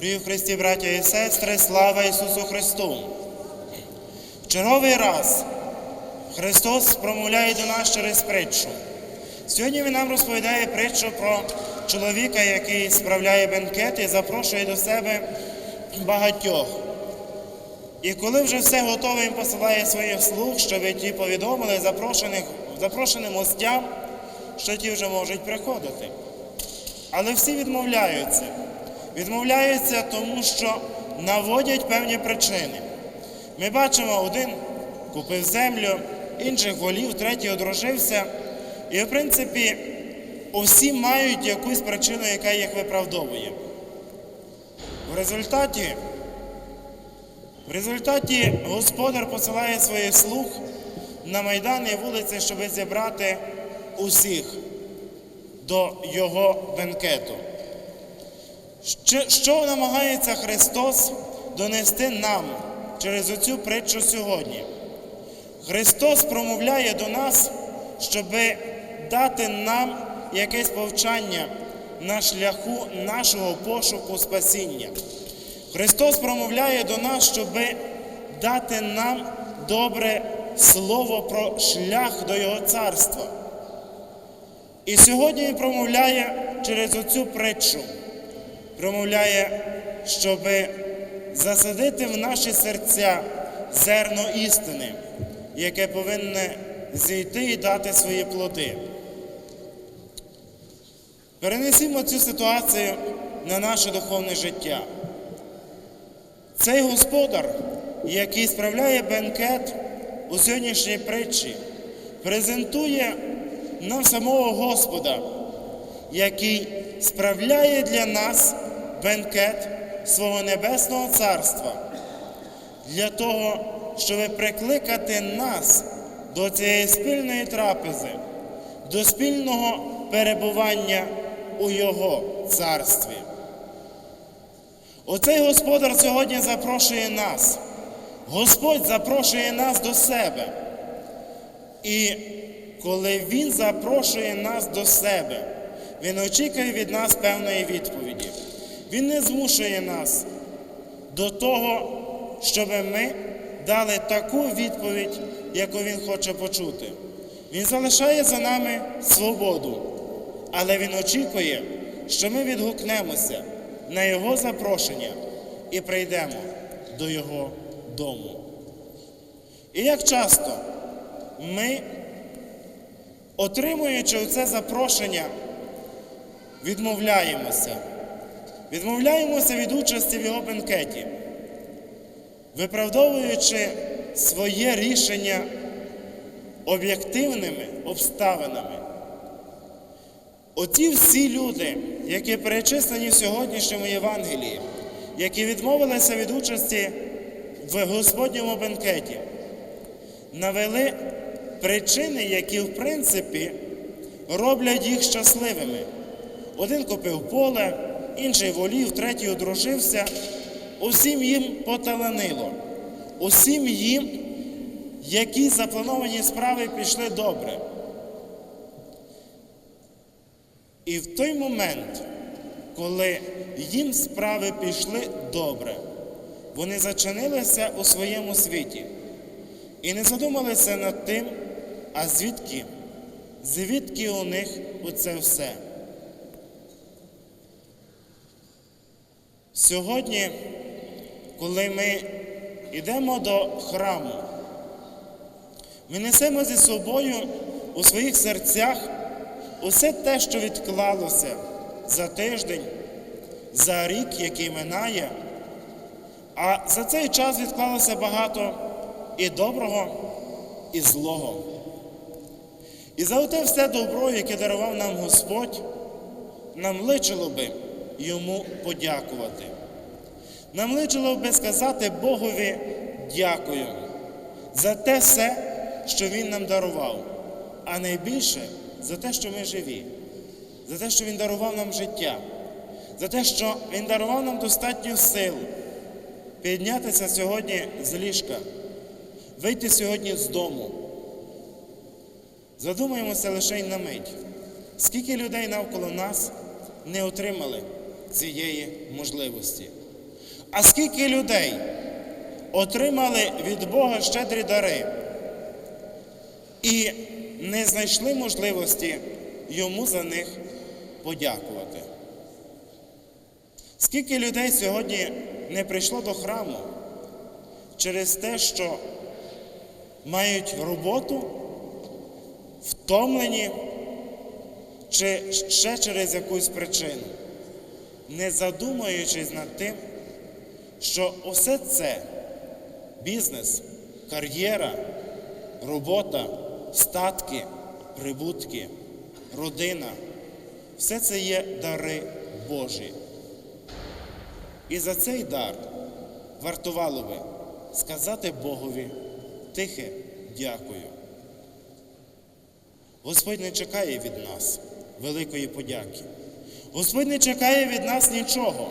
Дорогі в Христі, браття і сестри, слава Ісусу Христу! В черговий раз Христос промовляє до нас через притчу. Сьогодні Він нам розповідає притчу про чоловіка, який справляє бенкет і запрошує до себе багатьох. І коли вже все готове, він посилає своїх слуг, щоб ті повідомили запрошених, запрошеним гостям, що ті вже можуть приходити. Але всі відмовляються. Відмовляються, тому що наводять певні причини. Ми бачимо, один купив землю, інших волів, третій одружився. І, в принципі, усі мають якусь причину, яка їх виправдовує. В результаті, в результаті господар посилає своїх слуг на майдан і вулиці, щоб зібрати усіх до його бенкету. Що, що намагається Христос донести нам через оцю притчу сьогодні? Христос промовляє до нас, щоб дати нам якесь повчання на шляху нашого пошуку спасіння. Христос промовляє до нас, щоб дати нам добре слово про шлях до Його царства. І сьогодні Він промовляє через оцю притчу, промовляє, щоб засадити в наші серця зерно істини, яке повинне зійти і дати свої плоди. Перенесімо цю ситуацію на наше духовне життя. Цей господар, який справляє бенкет у сьогоднішній притчі, презентує нам самого Господа, який справляє для нас бенкет свого Небесного Царства, для того, щоб прикликати нас до цієї спільної трапези, до спільного перебування у Його царстві. Оцей Господар сьогодні запрошує нас. Господь запрошує нас до себе. І коли Він запрошує нас до себе, Він очікує від нас певної відповіді. Він не змушує нас до того, щоб ми дали таку відповідь, яку Він хоче почути. Він залишає за нами свободу, але Він очікує, що ми відгукнемося на Його запрошення і прийдемо до Його дому. І як часто ми, отримуючи це запрошення, відмовляємося, відмовляємося від участі в його бенкеті, виправдовуючи своє рішення об'єктивними обставинами. Оті всі люди, які перечислені в сьогоднішньому Євангелії, які відмовилися від участі в Господньому бенкеті, навели причини, які, в принципі, роблять їх щасливими. Один купив поле, інший волів, третій одружився. Усім їм поталанило. Усім їм, які заплановані справи пішли добре. І в той момент, коли їм справи пішли добре, вони зачинилися у своєму світі і не задумалися над тим, а звідки, звідки у них оце все. Сьогодні, коли ми йдемо до храму, ми несемо зі собою у своїх серцях усе те, що відклалося за тиждень, за рік, який минає, а за цей час відклалося багато і доброго, і злого. І за те все добро, яке дарував нам Господь, нам личило би йому подякувати. Нам личило би сказати Богові дякую за те все, що Він нам дарував, а найбільше за те, що ми живі, за те, що Він дарував нам життя, за те, що Він дарував нам достатньо сил піднятися сьогодні з ліжка, вийти сьогодні з дому. Задумаємося лише й на мить, скільки людей навколо нас не отримали цієї можливості. А скільки людей отримали від Бога щедрі дари і не знайшли можливості йому за них подякувати? Скільки людей сьогодні не прийшло до храму через те, що мають роботу, втомлені чи ще через якусь причину, не задумуючись над тим, що усе це бізнес, кар'єра, робота, статки, прибутки, родина все це є дари Божі. І за цей дар вартувало би сказати Богові тихе дякую. Господь не чекає від нас великої подяки. Господь не чекає від нас нічого.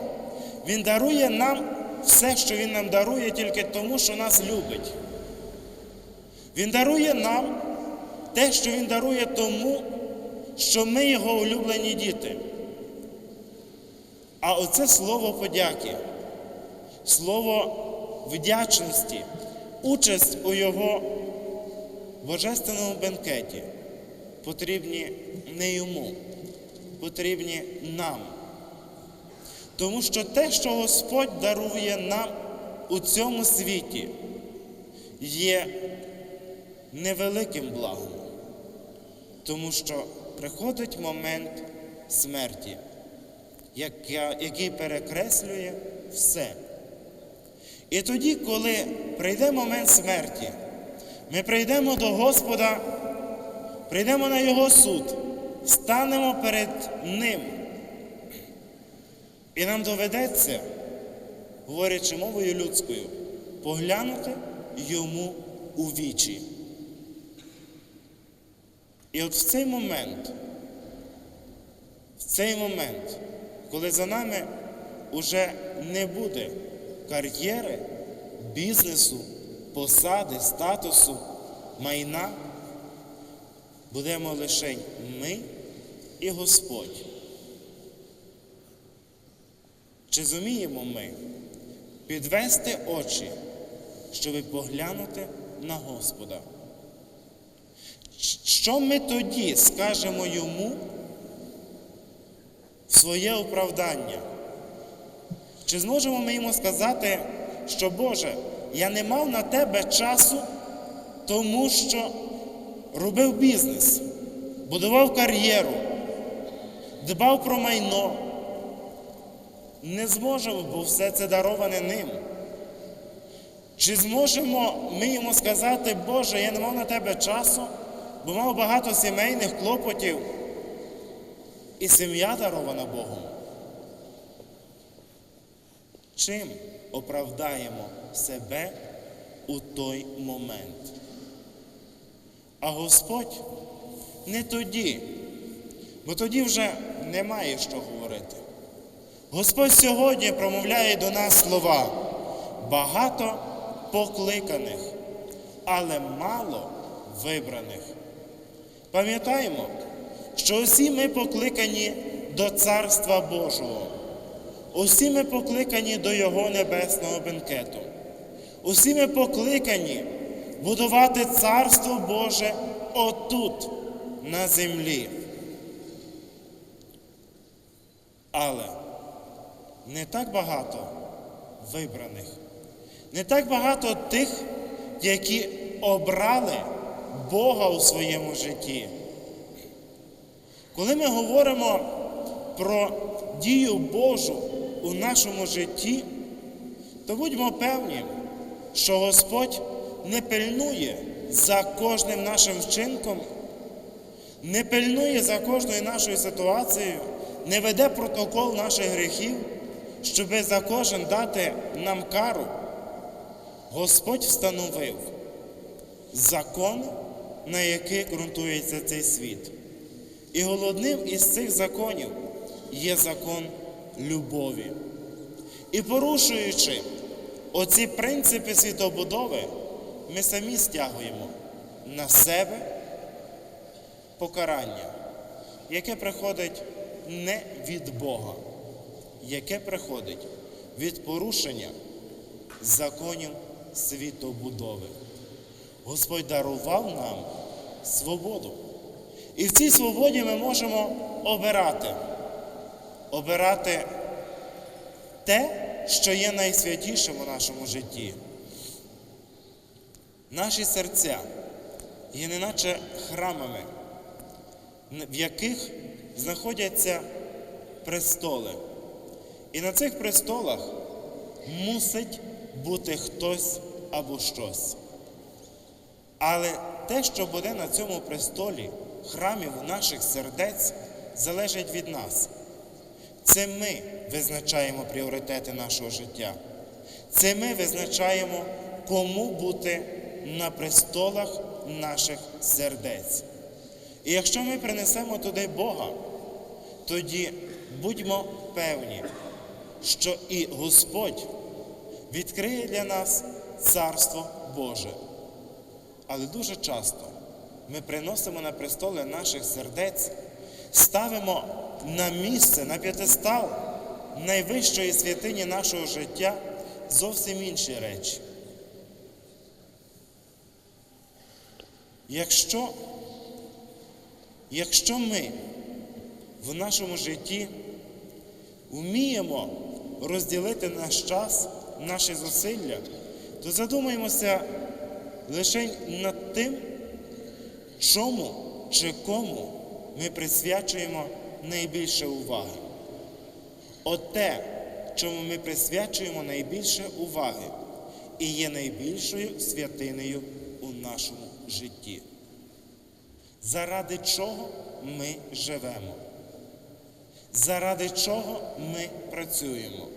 Він дарує нам все, що Він нам дарує, тільки тому, що нас любить. Він дарує нам те, що Він дарує тому, що ми його улюблені діти. А оце слово подяки, слово вдячності, участь у Його божественному бенкеті потрібні не йому, потрібні нам. Тому що те, що Господь дарує нам у цьому світі, є невеликим благом, тому що приходить момент смерті, який перекреслює все. І тоді, коли прийде момент смерті, ми прийдемо до Господа, прийдемо на Його суд, станемо перед Ним. І нам доведеться, говорячи мовою людською, поглянути йому у вічі. І от в цей момент, в цей момент, коли за нами уже не буде кар'єри, бізнесу, посади, статусу, майна, будемо лише ми і Господь. Чи зуміємо ми підвести очі, щоб поглянути на Господа? Що ми тоді скажемо йому в своє оправдання? Чи зможемо ми йому сказати, що Боже, я не мав на тебе часу, тому що робив бізнес, будував кар'єру, дбав про майно? Не зможемо, бо все це дароване ним. Чи зможемо ми йому сказати, Боже, я не мав на тебе часу, бо мав багато сімейних клопотів, і сім'я дарована Богом? Чим оправдаємо себе у той момент? А Господь не тоді, бо тоді вже немає що говорити. Господь сьогодні промовляє до нас слова багато покликаних, але мало вибраних. Пам'ятаємо, що усі ми покликані до Царства Божого, усі ми покликані до Його небесного бенкету, усі ми покликані будувати Царство Боже отут, на землі. Але не так багато вибраних, не так багато тих, які обрали Бога у своєму житті. Коли ми говоримо про дію Божу у нашому житті, то будьмо певні, що Господь не пильнує за кожним нашим вчинком, не пильнує за кожною нашою ситуацією, не веде протокол наших гріхів, щоби за кожен дати нам кару. Господь встановив закони, на яких ґрунтується цей світ. І головним із цих законів є закон любові. І порушуючи оці принципи світобудови, ми самі стягуємо на себе покарання, яке приходить не від Бога, яке приходить від порушення законів світобудови. Господь дарував нам свободу. І в цій свободі ми можемо обирати. Обирати те, що є найсвятішим у нашому житті. Наші серця є неначе храмами, в яких знаходяться престоли. І на цих престолах мусить бути хтось або щось. Але те, що буде на цьому престолі, храмів наших сердець, залежить від нас. Це ми визначаємо пріоритети нашого життя. Це ми визначаємо, кому бути на престолах наших сердець. І якщо ми принесемо туди Бога, тоді будьмо певні, що і Господь відкриє для нас Царство Боже. Але дуже часто ми приносимо на престоли наших сердець, ставимо на місце, на п'ятистал найвищої святині нашого життя зовсім інші речі. Якщо, якщо ми в нашому житті вміємо розділити наш час, наші зусилля, то задумаємося лише над тим, чому чи кому ми присвячуємо найбільше уваги. Оте, чому ми присвячуємо найбільше уваги, і є найбільшою святинею у нашому житті. Заради чого ми живемо? Заради чого ми працюємо?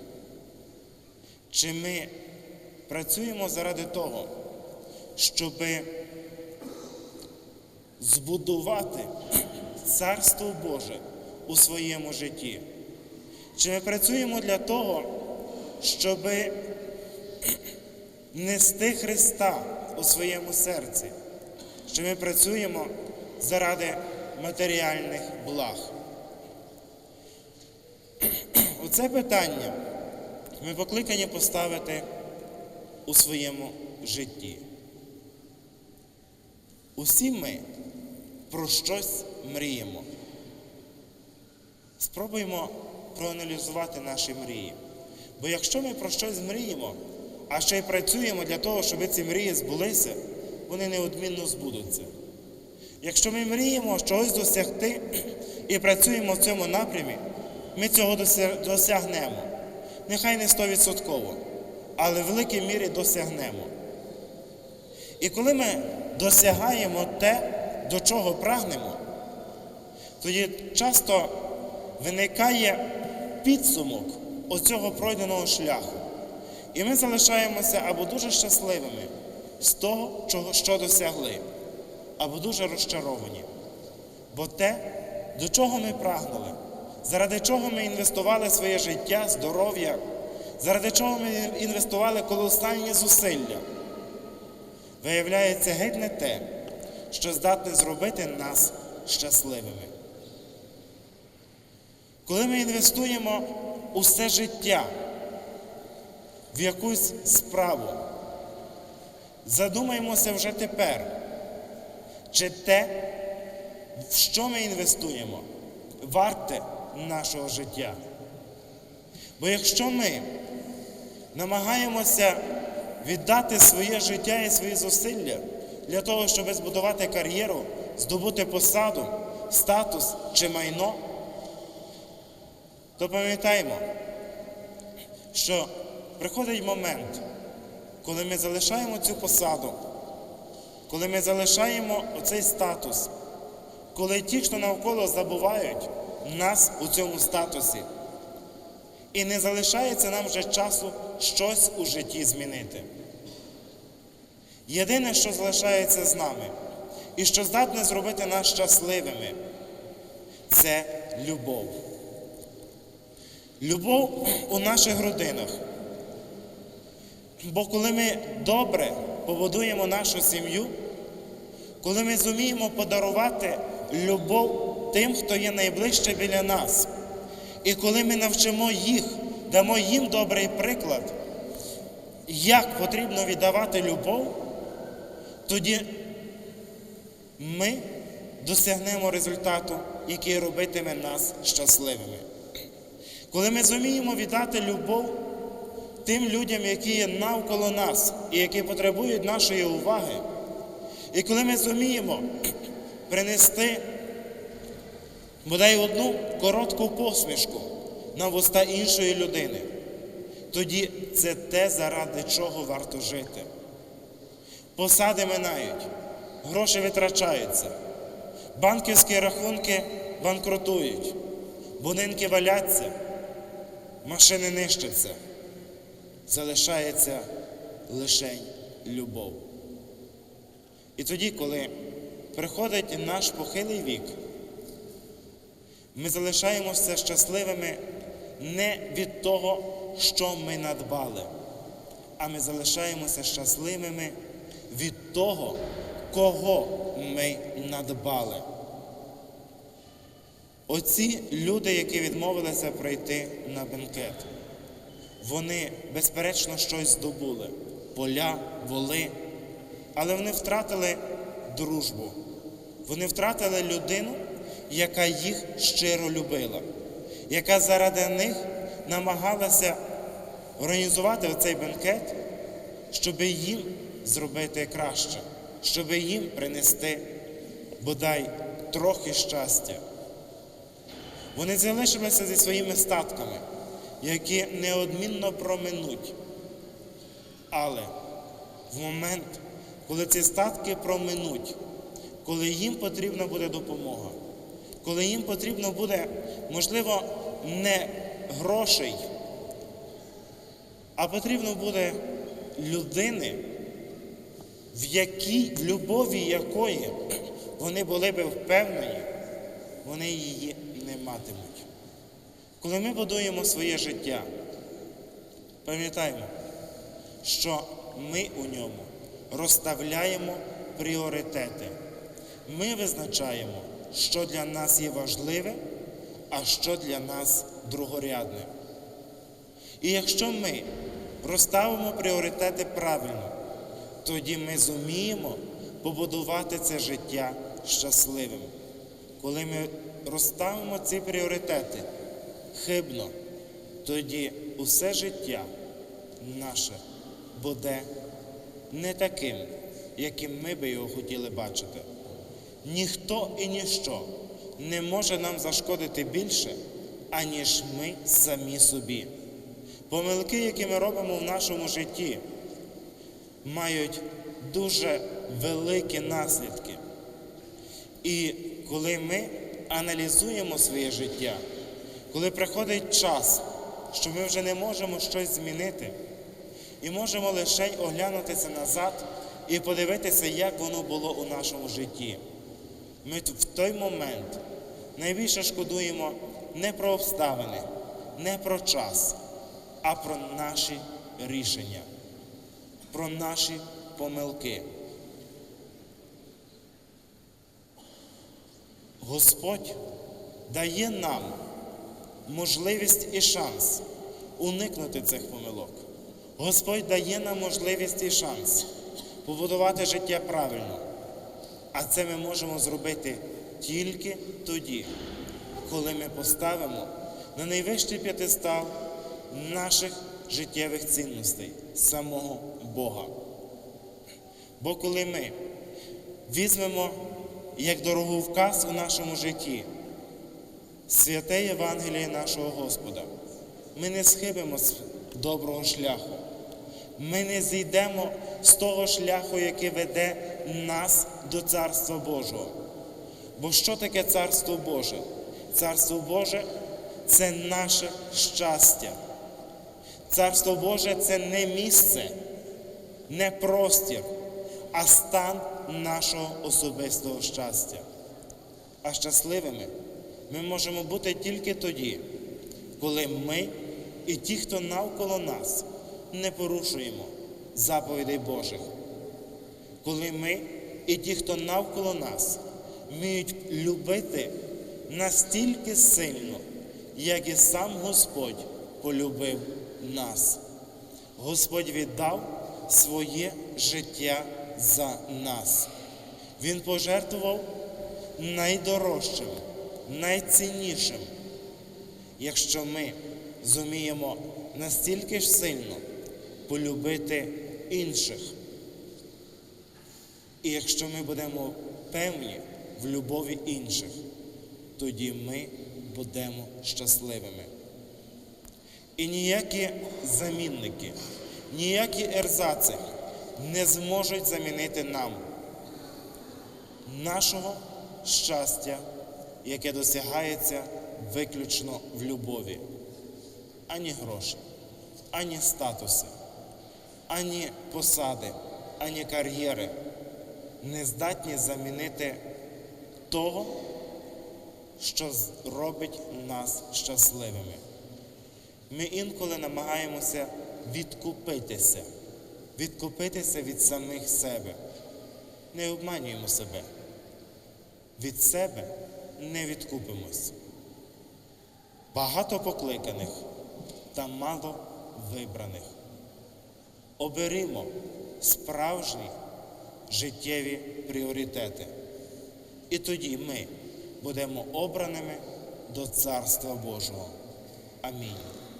Чи ми працюємо заради того, щоб збудувати Царство Боже у своєму житті? Чи ми працюємо для того, щоб нести Христа у своєму серці? Чи ми працюємо заради матеріальних благ? Оце питання ми покликані поставити у своєму житті. Усі ми про щось мріємо. Спробуємо проаналізувати наші мрії. Бо якщо ми про щось мріємо, а ще й працюємо для того, щоб ці мрії збулися, вони неодмінно збудуться. Якщо ми мріємо щось досягти і працюємо в цьому напрямі, ми цього досягнемо. Нехай не стовідсотково, але в великій мірі досягнемо. І коли ми досягаємо те, до чого прагнемо, тоді часто виникає підсумок оцього пройденого шляху. І ми залишаємося або дуже щасливими з того, що досягли, або дуже розчаровані. Бо те, до чого ми прагнули, заради чого ми інвестували своє життя, здоров'я, заради чого ми інвестували колосальні зусилля, виявляється геть не те, що здатне зробити нас щасливими. Коли ми інвестуємо усе життя в якусь справу, задумаємося вже тепер, чи те, в що ми інвестуємо, варте нашого життя. Бо якщо ми намагаємося віддати своє життя і свої зусилля для того, щоб збудувати кар'єру, здобути посаду, статус чи майно, то пам'ятаємо, що приходить момент, коли ми залишаємо цю посаду, коли ми залишаємо оцей статус, коли ті, хто навколо забувають нас у цьому статусі, і не залишається нам вже часу щось у житті змінити. Єдине, що залишається з нами, і що здатне зробити нас щасливими, це любов. Любов у наших родинах. Бо коли ми добре побудуємо нашу сім'ю, коли ми зуміємо подарувати любов тим, хто є найближче біля нас, і коли ми навчимо їх дамо їм добрий приклад, як потрібно віддавати любов, тоді ми досягнемо результату, який робитиме нас щасливими. Коли ми зуміємо віддати любов тим людям, які є навколо нас і які потребують нашої уваги, і коли ми зуміємо принести бодай одну коротку посмішку на вуста іншої людини, тоді це те, заради чого варто жити. Посади минають, гроші витрачаються, банківські рахунки банкрутують, будинки валяться, машини нищаться. Залишається лише любов. І тоді, коли приходить наш похилий вік, ми залишаємося щасливими не від того, що ми надбали, а ми залишаємося щасливими від того, кого ми надбали. Оці люди, які відмовилися прийти на бенкет, вони, безперечно, щось здобули поля, воли, але вони втратили дружбу. Вони втратили людину, яка їх щиро любила, яка заради них намагалася організувати оцей бенкет, щоб їм зробити краще, щоб їм принести бодай трохи щастя. Вони залишилися зі своїми статками, які неодмінно проминуть. Але в момент, коли ці статки проминуть, коли їм потрібна буде допомога, коли їм потрібно буде, можливо, не грошей, а потрібно буде людини, в якій, в любові якої вони були би впевнені, вони її не матимуть. Коли ми будуємо своє життя, пам'ятаємо, що ми у ньому розставляємо пріоритети. Ми визначаємо, що для нас є важливе, а що для нас другорядне. І якщо ми розставимо пріоритети правильно, тоді ми зуміємо побудувати це життя щасливим. Коли ми розставимо ці пріоритети хибно, тоді усе життя наше буде не таким, яким ми би його хотіли бачити. Ніхто і ніщо не може нам зашкодити більше, аніж ми самі собі. Помилки, які ми робимо в нашому житті, мають дуже великі наслідки. І коли ми аналізуємо своє життя, коли приходить час, що ми вже не можемо щось змінити, і можемо лише оглянутися назад і подивитися, як воно було у нашому житті. Ми в той момент найбільше шкодуємо не про обставини, не про час, а про наші рішення, про наші помилки. Господь дає нам можливість і шанс уникнути цих помилок. Господь дає нам можливість і шанс побудувати життя правильно. А це ми можемо зробити тільки тоді, коли ми поставимо на найвищий п'ятистал наших життєвих цінностей, самого Бога. Бо коли ми візьмемо як дороговказ у нашому житті святе Євангеліє нашого Господа, ми не схибимо з доброго шляху. Ми не зійдемо з того шляху, який веде нас до Царства Божого. Бо що таке Царство Боже? Царство Боже це наше щастя. Царство Боже це не місце, не простір, а стан нашого особистого щастя. А щасливими ми можемо бути тільки тоді, коли ми і ті, хто навколо нас, не порушуємо заповідей Божих. Коли ми і ті, хто навколо нас, вміють любити настільки сильно, як і сам Господь полюбив нас. Господь віддав своє життя за нас. Він пожертвував найдорожчим, найціннішим. Якщо ми зуміємо настільки ж сильно полюбити інших, і якщо ми будемо певні в любові інших, тоді ми будемо щасливими. І ніякі замінники, ніякі ерзаци не зможуть замінити нам нашого щастя, яке досягається виключно в любові. Ані гроші, ані статуси, ані посади, ані кар'єри не здатні замінити того, що робить нас щасливими. Ми інколи намагаємося відкупитися, відкупитися від самих себе. Не обманюємо себе. Від себе не відкупимось. Багато покликаних та мало вибраних. Оберімо справжні життєві пріоритети. І тоді ми будемо обраними до Царства Божого. Амінь.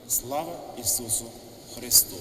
Слава Ісусу Христу!